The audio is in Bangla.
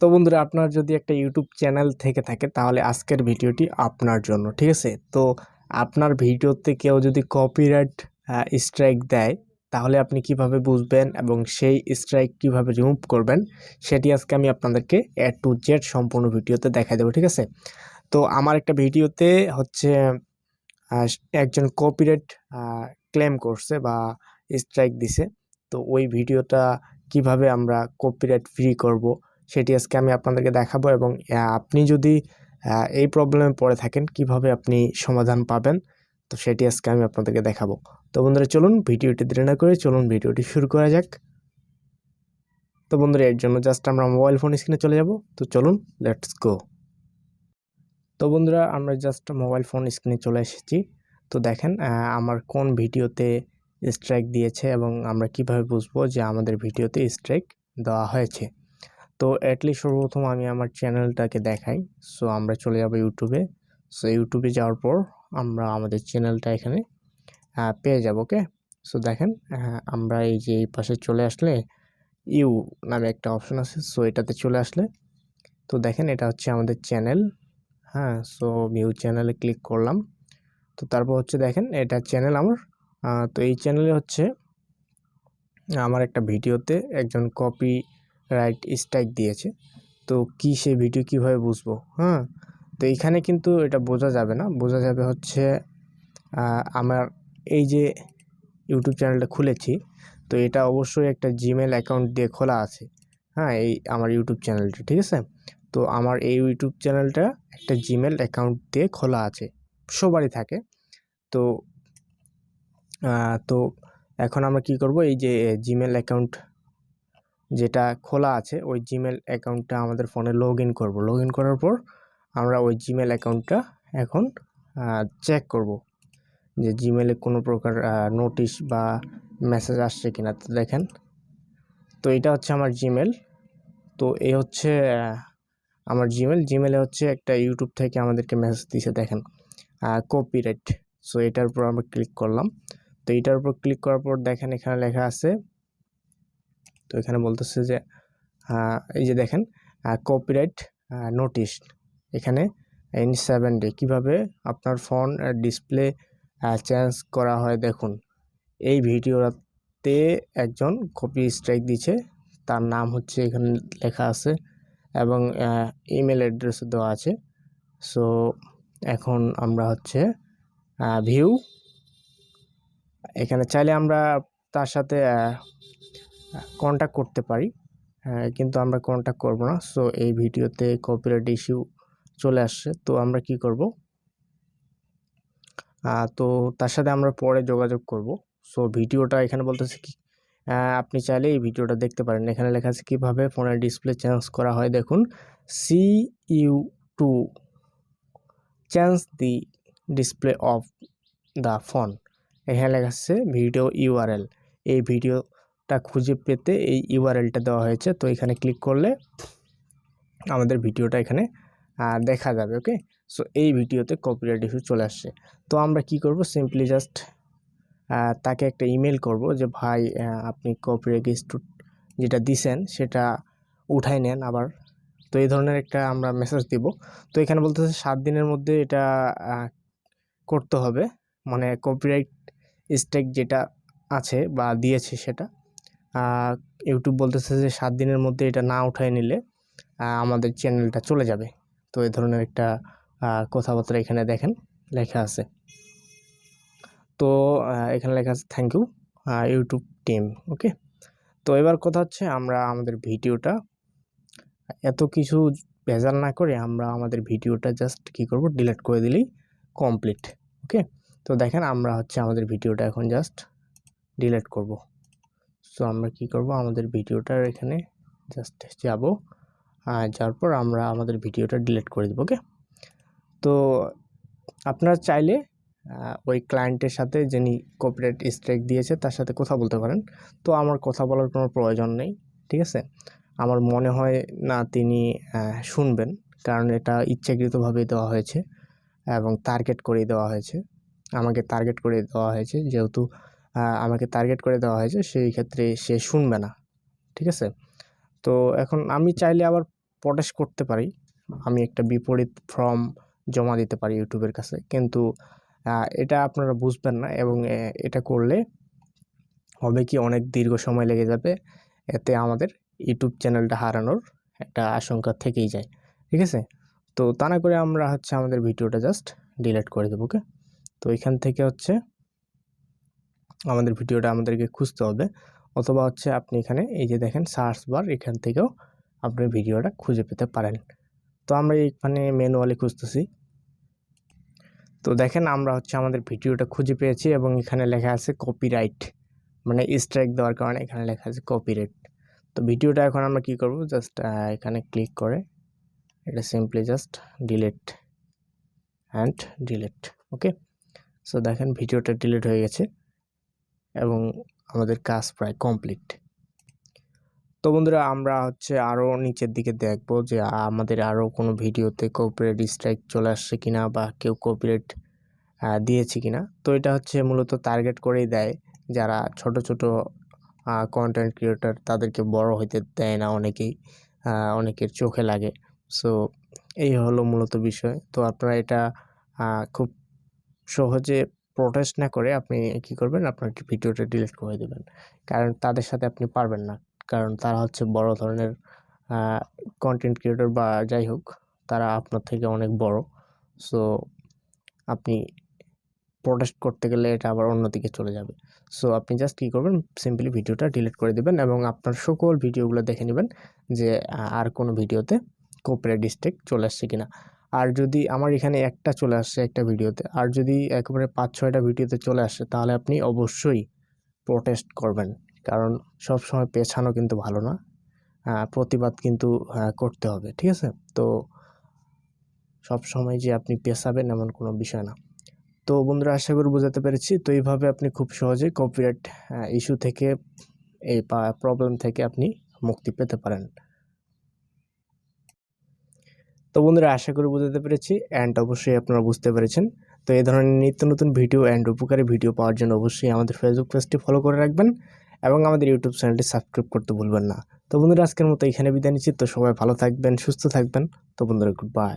তো বন্ধুরা, আপনার যদি একটা ইউটিউব চ্যানেল থেকে থাকে, তাহলে আজকের ভিডিওটি আপনার জন্য, ঠিক আছে? তো আপনার ভিডিওতে কেউ যদি কপিরাইট স্ট্রাইক দেয়, তাহলে আপনি কীভাবে বুঝবেন এবং সেই স্ট্রাইক কীভাবে রিমুভ করবেন, সেটি আজকে আমি আপনাদেরকে এ টু জেড সম্পূর্ণ ভিডিওতে দেখা দেবো, ঠিক আছে? তো আমার একটা ভিডিওতে হচ্ছে একজন কপিরাইট ক্লেম করছে বা স্ট্রাইক দিছে। তো ওই ভিডিওটা কীভাবে আমরা কপিরাইট ফ্রি করব সেটি আজকে আমি আপনাদেরকে দেখাবো এবং আপনি যদি এই প্রবলেমে পড়ে থাকেন, কীভাবে আপনি সমাধান পাবেন, তো সেটি আজকে আমি আপনাদেরকে দেখাবো। তো বন্ধুরা, চলুন ভিডিওটি দেরি না করে চলুন ভিডিওটি শুরু করা যাক। তো বন্ধুরা, এর জন্য জাস্ট আমরা মোবাইল ফোন স্ক্রিনে চলে যাব। তো চলুন লেটস গো তো বন্ধুরা, আমরা জাস্ট মোবাইল ফোন স্ক্রিনে চলে এসেছি। তো দেখেন আমার কোন ভিডিওতে স্ট্রাইক দিয়েছে এবং আমরা কীভাবে বুঝব যে আমাদের ভিডিওতে স্ট্রাইক দেওয়া হয়েছে? তো অ্যাটলিস্ট সর্বপ্রথম আমি আমার চ্যানেলটাকে দেখাই। সো আমরা চলে যাব ইউটিউবে সো ইউটিউবে যাওয়ার পর আমরা আমাদের চ্যানেলটা এখানে পেয়ে যাব ওকে সো দেখেন আমরা এই যে এই পাশে চলে আসলে ইউ নামে একটা অপশন আছে। সো এটাতে চলে আসলে। তো দেখেন, এটা হচ্ছে আমাদের চ্যানেল হ্যাঁ? সো ভিউ চ্যানেলে ক্লিক করলাম। তো তারপর হচ্ছে দেখেন, এটা চ্যানেল আমার। তো এই চ্যানেলে হচ্ছে, আমার একটা ভিডিওতে একজন কপি রাইট স্ট্রাইক দিয়েছে। তো কি সে ভিডিও কীভাবে বুঝব? হ্যাঁ তো এখানে কিন্তু এটা বোঝা যাবে না। বোঝা যাবে হচ্ছে আমার এই যে ইউটিউব চ্যানেলটা খুলেছি, তো এটা অবশ্যই একটা জিমেল অ্যাকাউন্ট দিয়ে খোলা আছে। হ্যাঁ এই আমার ইউটিউব চ্যানেলটা ঠিক আছে? তো আমার এই ইউটিউব চ্যানেলটা একটা জিমেল অ্যাকাউন্ট দিয়ে খোলা আছে। সবারই থাকে। তো তো এখন আমরা কি করব? এই যে জিমেল অ্যাকাউন্ট যেটা খোলা আছে, ওই জিমেল অ্যাকাউন্টটা আমাদের ফোনে লগ ইন করব। লগ ইন করার পর আমরা ওই জিমেল অ্যাকাউন্টটা এখন চেক করব যে জিমেলে কোনো প্রকার নোটিশ বা মেসেজ আসছে কিনা। তো দেখেন, তো এটা হচ্ছে আমার জিমেল তো এ হচ্ছে আমার জিমেল জিমেলে হচ্ছে একটা ইউটিউব থেকে আমাদেরকে মেসেজ দিছে, দেখেন কপিরাইট সো এটার উপর আমরা ক্লিক করলাম। তো এটার উপর ক্লিক করার পর দেখেন এখানে লেখা আছে তো এখানে বলতেছে যে এই যে দেখেন কপিরাইট নোটিশ এখানে ইন সেভেন ডে কীভাবে আপনার ফোন ডিসপ্লে চেঞ্জ করা হয় দেখুন। এই ভিডিওতে একজন কপি স্ট্রাইক দিচ্ছে তার নাম হচ্ছে এখানে লেখা আছে এবং ইমেল অ্যাড্রেসও দেওয়া আছে। সো এখন আমরা হচ্ছে ভিউ এখানে চাইলে আমরা তার সাথে কন্ট্যাক্ট করতে পারি। কিন্তু আমরা কন্ট্যাক্ট করব না। সো এই ভিডিওতে কপিরাইট ইস্যু চলে আসছে। তো আমরা কি করব? তো তার সাথে আমরা পরে যোগাযোগ করব। সো ভিডিওটা এখানে বলতেছে কি আপনি চাইলে এই ভিডিওটা দেখতে পারেন। এখানে লেখা আছে কীভাবে ফোনের ডিসপ্লে চেঞ্জ করা হয়। দেখুন see you to change the display of the phone এখানে লেখা আছে ভিডিও ইউআরএল এই ভিডিওটা খুঁজে পেতে এই ইউআরএলটা দেওয়া হয়েছে। তো এখানে ক্লিক করলে আমাদের ভিডিওটা এখানে দেখা যাবে ওকে সো এই ভিডিওতে কপিরাইট ইস্যু চলে আসছে। তো আমরা কি করব? সিম্পলি জাস্ট তাকে একটা ইমেল করব যে, ভাই আপনি কপিরাইট ইস্যু যেটা দিছেন, সেটা উঠাই নেন আবার। তো এই ধরনের একটা আমরা মেসেজ দিব। তো এখানে বলতেছে, সাত দিনের মধ্যে এটা করতে হবে। মানে কপিরাইট স্ট্রাইক যেটা আছে বা দিয়েছে সেটা। ইউটিউব বলতেছে যে সাত দিনের মধ্যে এটা না উঠায় নিলে আমাদের চ্যানেলটা চলে যাবে। তো এই ধরনের একটা কথাবার্তা এখানে দেখেন, লেখা আছে। তো এখানে লেখা আছে thank you YouTube team okay তো এবার কথা হচ্ছে আমরা, আমাদের ভিডিওটা, এত কিছু ভেজাল না করে আমরা আমাদের ভিডিওটা জাস্ট কি করব ডিলিট করে দিলেই কমপ্লিট ওকে তো দেখেন আমরা হচ্ছে আমাদের ভিডিওটা এখন জাস্ট ডিলিট করব। সো আমরা কি করব? আমাদের ভিডিওটার এখানে জাস্ট যাব। যাওয়ার পর আমরা আমাদের ভিডিওটা ডিলিট করে দেবো ওকে তো আপনারা চাইলে ওই ক্লায়েন্টের সাথে যিনি কপিরাইট স্ট্রাইক দিয়েছে, তার সাথে কথা বলতে পারেন। তো আমার কথা বলার কোনো প্রয়োজন নেই, ঠিক আছে? আমার মনে হয় না তিনি শুনবেন, কারণ এটা ইচ্ছাকৃতভাবে দেওয়া হয়েছে এবং টার্গেট করে দেওয়া হয়েছে। আমাকে টার্গেট করে দেওয়া হয়েছে, যেহেতু আমাকে টার্গেট করে দেওয়া হয়েছে, সেই ক্ষেত্রে সে শুনবে না, ঠিক আছে? তো এখন আমি চাইলে আবার প্রটেস্ট করতে পারি, আমি একটা বিপরীত ফর্ম জমা দিতে পারি ইউটিউবের কাছে, কিন্তু এটা আপনারা বুঝবেন না এবং এটা করলে হবে কি অনেক দীর্ঘ সময় লেগে যাবে, এতে আমাদের ইউটিউব চ্যানেলটা হারানোর একটা আশঙ্কা থেকেই যায়, ঠিক আছে? তো তা না করে আমরা হচ্ছে আমাদের ভিডিওটা জাস্ট ডিলিট করে দেবো ওকে তো এখান থেকে হচ্ছে আমাদের ভিডিওটা আমাদেরকে খুঁজতে হবে। অথবা হচ্ছে আপনি এখানে এই যে দেখেন সার্চ বার এখান থেকেও আপনি ভিডিওটা খুঁজে পেতে পারেন। তো আমরা এখানে ম্যানুয়ালি খুঁজতেছি। তো দেখেন আমরা হচ্ছে আমাদের ভিডিওটা খুঁজে পেয়েছি এবং এখানে লেখা আছে কপিরাইট মানে স্ট্রাইক দেওয়ার কারণে এখানে লেখা আছে কপিরাইট তো ভিডিওটা এখন আমরা কি করব? জাস্ট এখানে ক্লিক করে এটা simply just delete and delete okay so দেখেন ভিডিওটা ডিলিট হয়ে গেছে। এবং আমাদের কাজ প্রায় কমপ্লিট তো বন্ধুরা, আমরা হচ্ছে আরও নিচের দিকে দেখব যে আমাদের আরও কোনো ভিডিওতে কপিরাইট স্ট্রাইক চলে আসছে কিনা বা কেউ কপিরাইট দিয়েছে কিনা। তো এটা হচ্ছে মূলত টার্গেট করেই দেয়। যারা ছোট ছোট কন্টেন্ট ক্রিয়েটর তাদেরকে বড় হইতে দেয় না অনেকেই অনেকের চোখে লাগে। সো এই হলো মূলত বিষয়। তো আপনারা এটা খুব সহজে প্রোটেস্ট না করে আপনি কি করবেন? আপনার ভিডিওটা ডিলিট করে দেবেন। কারণ তাদের সাথে আপনি পারবেন না। কারণ তারা হচ্ছে বড় ধরনের কন্টেন্ট ক্রিয়েটর বা যাই হোক, তারা আপনার থেকে অনেক বড়। সো আপনি প্রোটেস্ট করতে গেলে এটা আবার অন্যদিকে চলে যাবে। সো আপনি জাস্ট কী করবেন? সিম্পলি ভিডিওটা ডিলিট করে দেবেন এবং আপনার সকল ভিডিওগুলো দেখে নেবেন যে আর কোনো ভিডিওতে কপিরাইট ডিস্ট্রিক্ট চলে আসছে কিনা। আর যদি আমার এখানে একটা চলে আসছে একটা ভিডিওতে, আর যদি একেবারে পাঁচ, ছয়টা ভিডিওতে চলে আসে, তাহলে আপনি অবশ্যই প্রোটেস্ট করবেন। কারণ সব সময় পেছানো কিন্তু ভালো না। প্রতিবাদ কিন্তু করতে হবে, ঠিক আছে? তো সব সময় যে আপনি পেছাবেন এমন কোনো বিষয় না। তো বন্ধুরা, আশা করি বোঝাতে পেরেছি। তো এইভাবে আপনি খুব সহজেই কপিরাইট ইস্যু থেকে, এই প্রবলেম থেকে আপনি মুক্তি পেতে পারেন। তো বন্ধুরা, আশা করি বুঝাতে পেরেছি অ্যান্ড অবশ্যই আপনারা বুঝতে পেরেছেন। তো এই ধরনের নিত্য নতুন ভিডিও অ্যান্ড উপকারী ভিডিও পাওয়ার জন্য অবশ্যই আমাদের ফেসবুক পেজটি ফলো করে রাখবেন এবং আমাদের ইউটিউব চ্যানেলটি সাবস্ক্রাইব করতে ভুলবেন না। তো বন্ধুরা, আজকের মতো এখানে বিদায় নিচ্ছি। তো সবাই ভালো থাকবেন, সুস্থ থাকবেন। তো বন্ধুরা গুড বাই